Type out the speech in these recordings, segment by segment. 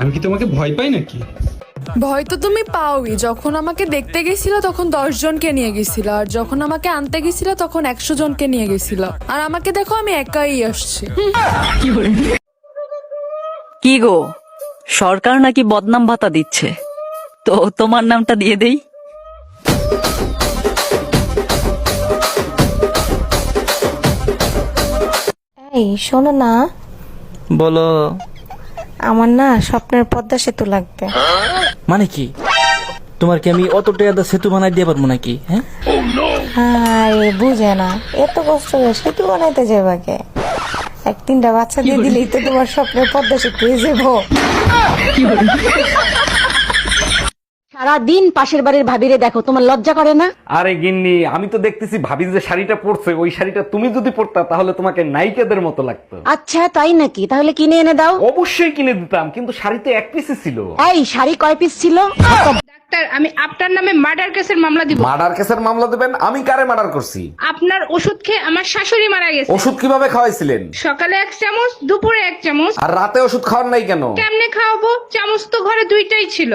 আমি কি তোমাকে ভয় পাই নাকি? ভয় তো তুমি পাওই। যখন আমাকে দেখতে গেছিল তখন দশ জনকে নিয়ে গেছিল। আর যখন আমাকে আনতে গেছিল তখন একশো জনকে নিয়ে গেছিল। আর আমাকে দেখো আমি একাই আসছি। কি গো? সরকার নাকি বদনাম ভাতা দিচ্ছে? তো তোমার নামটা দিয়ে দেই। এই শোনো না। বলো। আমার না স্বপ্নের পদ্মা সেতু লাগবে। মানে কি? তোমার কি আমি অত টাকা সেতু বানাই দিয়ে পারব নাকি হ্যাঁ? আরে বুঝে না। এত কষ্ট করে সেতু বানাইতে যাবাকে এক তিনটা বাচ্চা দিয়ে দিলেই তো তোমার স্বপ্নের পদ্মা সেতু হয়ে যাব সারা দিন পাশের বাড়ির ভাবিরে দেখো তোমার লজ্জা করে না? আরে গিন্নি আমি তো দেখতেছি ভাবি যে শাড়িটা পরছে ওই শাড়িটা তুমি যদি পরতা তাহলে তোমাকে নায়িকাদের মতো লাগতো। আচ্ছা তাই নাকি? তাহলে কিনে এনে দাও। অবশ্যই কিনে দিতাম কিন্তু শাড়িতে এক পিসই ছিল। এই শাড়ি কয় পিস ছিল? ডাক্তার আমি আপনার নামে মার্ডার কেসের মামলা দিব। মার্ডার কেসের মামলা দেবেন? আমি কারে মার্ডার করছি? আপনার ওষুধ খেয়ে আমার শাশুড়ি মারা গেছে। ওষুধ কীভাবে খাওয়াইছিলেন? সকালে এক চামচ দুপুরে এক চামচ। আর রাতে ওষুধ খাওয়ার নাই কেন? কেমনে খাওয়াবো? চামচ তো ঘরে দুইটাই ছিল।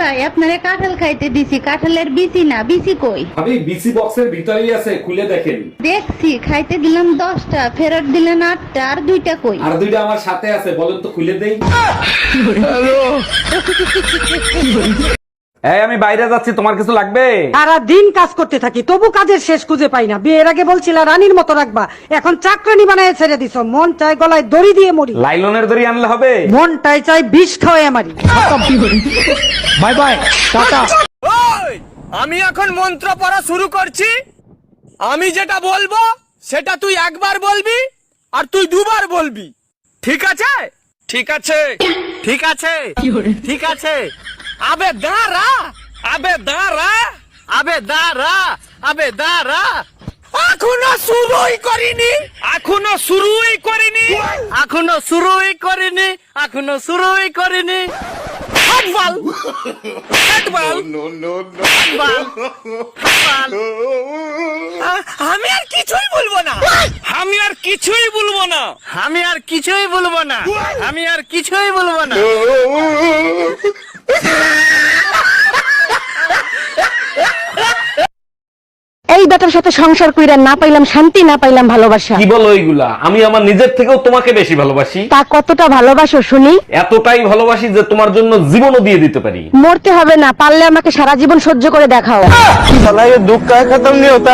ভাই আপনারে কাঁঠাল খাইতে দিছি। কাঁঠালের বিচি না বিচি কই? ভাবি বিসি বক্সের ভিতরেই আছে খুলে দেখেন। দেখছি খাইতে দিলাম দশটা ফেরত দিলেন আটটা আর দুইটা কই? আর দুইটা আমার সাথে আছে বলেন তো খুলে দেই। এই আমি বাইরে যাচ্ছি তোমার কিছু লাগবে? সারা দিন কাজ করতে থাকি তবু কাজের শেষ খুঁজে পাই না। বিয়ের আগে বলছিলা রানীর মতো রাখবা। এখন চাকরানি বানায় ছেড়ে দিছ। মন চাই গলায় দড়ি দিয়ে মরি। লাইলনের দড়ি আনলে হবে? মনটাই চাই বিষ খাওয়াই মারি। বাই বাই টাটা। আমি এখন মন্ত্র পড়া শুরু করছি। আমি যেটা বলব সেটা তুই একবার বলবি আর তুই দুবার বলবি। ঠিক আছে? ঠিক আছে। ঠিক আছে। ঠিক আছে। আবে দাঁড়া! আবে দাঁড়া! আবে দাঁড়া! আবে দাঁড়া! এখনও শুরুই করিনি। এখনও শুরুই করিনি। এখনও শুরুই করিনি এখনও শুরুই করিনি। হাতবাল! হাতবাল! হাতবাল! হাতবাল! আ- আমি আর কিছুই বলব না। আমি আর কিছুই বলব না। আমি আর কিছুই বলব না। আমি আর কিছুই বলব না। এই বেটার সাথে সংসার কইরা না পাইলাম শান্তি না পাইলাম ভালোবাসা। কি বলো এইগুলা? আমি আমার নিজের থেকেও তোমাকে বেশি ভালোবাসি। তা কতটা ভালোবাসো শুনি? এতটাই ভালোবাসি যে তোমার জন্য জীবনও দিয়ে দিতে পারি। মরতে হবে না পারলে আমাকে সারা জীবন সহ্য করে দেখাও। দুঃখ খতম নিয়ে হতে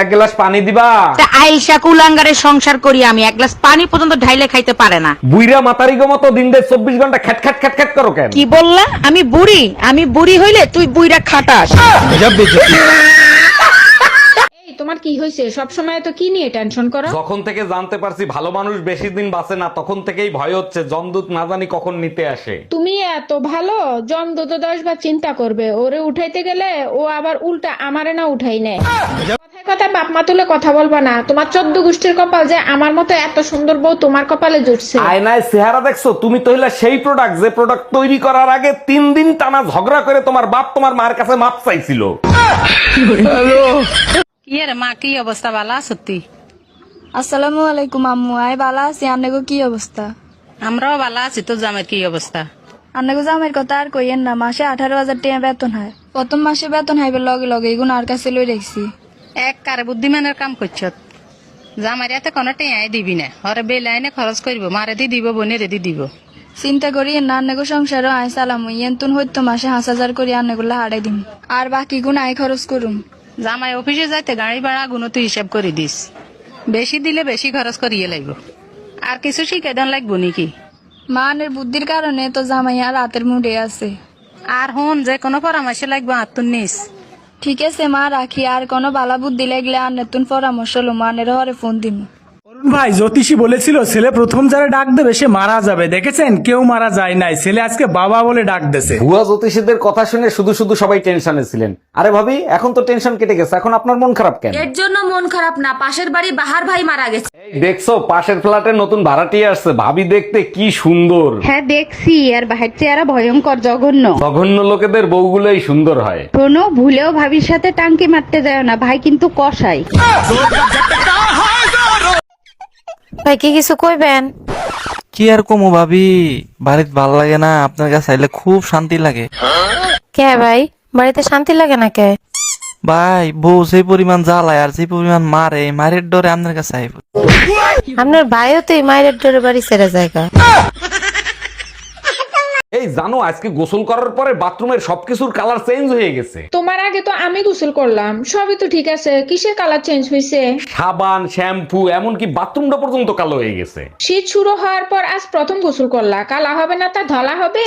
এক গ্লাস পানি দিবা। আইসা কুলাঙ্গারে সংসার করি আমি এক গ্লাস পানি পর্যন্ত ঢাইলে খাইতে পারে না। বুইরা মাতারি গো মতো দিন দেড় চব্বিশ ঘণ্টা খ্যাট খ্যাট খ্যাট খ্যাট করো কেন? কি বললা? আমি বুড়ি আমি বুড়ি হইলে তুই বুইরা খাটাস। তোমার কি হয়েছে সব সময় তো কি নিয়ে টেনশন করো? যখন থেকে জানতে পারছি ভালো মানুষ বেশি দিন বাঁচে না তখন থেকেই ভয় হচ্ছে জমদূত না জানি কখন নিতে আসে। তুমি এত ভালো জম দুটো দশ বার চিন্তা করবে। ওরে উঠাইতে গেলে ও আবার উল্টা আমারে না উঠাই নেয়। কথায় বাপ মা তুলে কথা বলবা না। তোমার চোদ্দ গোষ্ঠীর কপাল যে আমার মতো এত সুন্দর বউ তোমার কপালে জুটছে। আয়নায় চেহারা দেখছ? তুমি তো হইলা সেই প্রোডাক্ট যে প্রোডাক্ট তৈরি করার আগে তিন দিন টানা ঝগড়া করে তোমার বাপ তোমার মার কাছে মাপ চাইছিল। কি রে মা কি অবস্থা? বালা সত্যি আসসালামু আলাইকুম আম্মু। আই বালা আছি। আপনাকে কি অবস্থা? আমরাও বালা আছি। তো জামের কি অবস্থা? আপনাকে জামের কথা আর কইয়েন না। মাসে আঠারো হাজার টাকা বেতন হয়। প্রথম মাসে বেতন হাইবে লগে লগে এগুন আর কাছে লই রাখছি এক কারে বুদ্ধিমানের কাম করছ? জামার এতে কোনো টেঁয়াই দিবি না। হরে বেলাইনে খরচ করব মারে দি দিব বোনের দি দিব। চিন্তা করি না আন্নাগো সংসারও আই চালামু ইয়েন তুন হইতো মাসে হাঁস হাজার করি আন্নাগুলা হারাই দিম। আর বাকি গুণ আই খরচ করুম। জামাই অফিসে যাইতে গাড়ি ভাড়া গুণ তুই হিসাব করে দিস। বেশি দিলে বেশি খরচ করিয়ে লাগব আর কিছু শিখে দেন লাগবো নাকি? মানের বুদ্ধির কারণে তো জামাইয়া রাতের মুডে আছে। আর হন যে কোনো পরামর্শ লাগবে আত্মন নিস। ঠিক আছে মা, রাখি। আর কোনো বালাবুদ দিলে গেলে আর নতুন পরামর্শ লো মানের হরে ফোন দিম। ভাই জ্যোতিষী বলেছিল ছেলে প্রথম যারা ডাক দেবে সে মারা যাবে। দেখেছেন? কেউ মারা যায় নাই। ছেলে আজকে বাবা বলে ডাক দেছে। ভুয়া জ্যোতিষীদের কথা শুনে শুধু শুধু সবাই টেনশনে ছিলেন। আরে ভাবি এখন তো টেনশন কেটে গেছে। এখন আপনার মন খারাপ কেন? এর জন্য মন খারাপ না। পাশের বাড়ি বাহার ভাই মারা গেছে। এই দেখছ পাশের ফ্ল্যাটে নতুন ভাড়াটিয়ে আসছে। ভাবি দেখতে কি সুন্দর। হ্যাঁ দেখছি। আর বাহির চেহারা ভয়ঙ্কর জঘন্য। জঘন্য লোকেদের বউগুলোই সুন্দর হয়। শোনো ভুলেও ভাবির সাথে টাঙ্কি মারতে যায় না। ভাই কিন্তু কষাই ভাই কি কিছু কইবেন? কি আর কমো ভাবি? বাড়িতে ভালো লাগে না আপনার কাছে আইলে খুব শান্তি লাগে। কে ভাই? বাড়িতে শান্তি লাগে না কে? ভাই বউ সেই পরিমাণ জ্বালায় আর যে পরিমাণ মারে মারের ডরে আপনার কাছে আইব। আপনার ভাইও তো এই মায়ের ডরে বাড়ি ছেড়ে জায়গা এই জানো আজকে গোসল করার পরে বাথরুমের সবকিছুর কালার চেঞ্জ হয়ে গেছে। তোমার আগে তো আমি গোসল করলাম সবই তো ঠিক আছে কিসের কালার চেঞ্জ হয়েছে? সাবান শ্যাম্পু এমনকি বাথরুমটা পর্যন্ত কালো হয়ে গেছে। শীত শুরু হওয়ার পর আজ প্রথম গোসল করলা কালা হবে না তা ধলা হবে?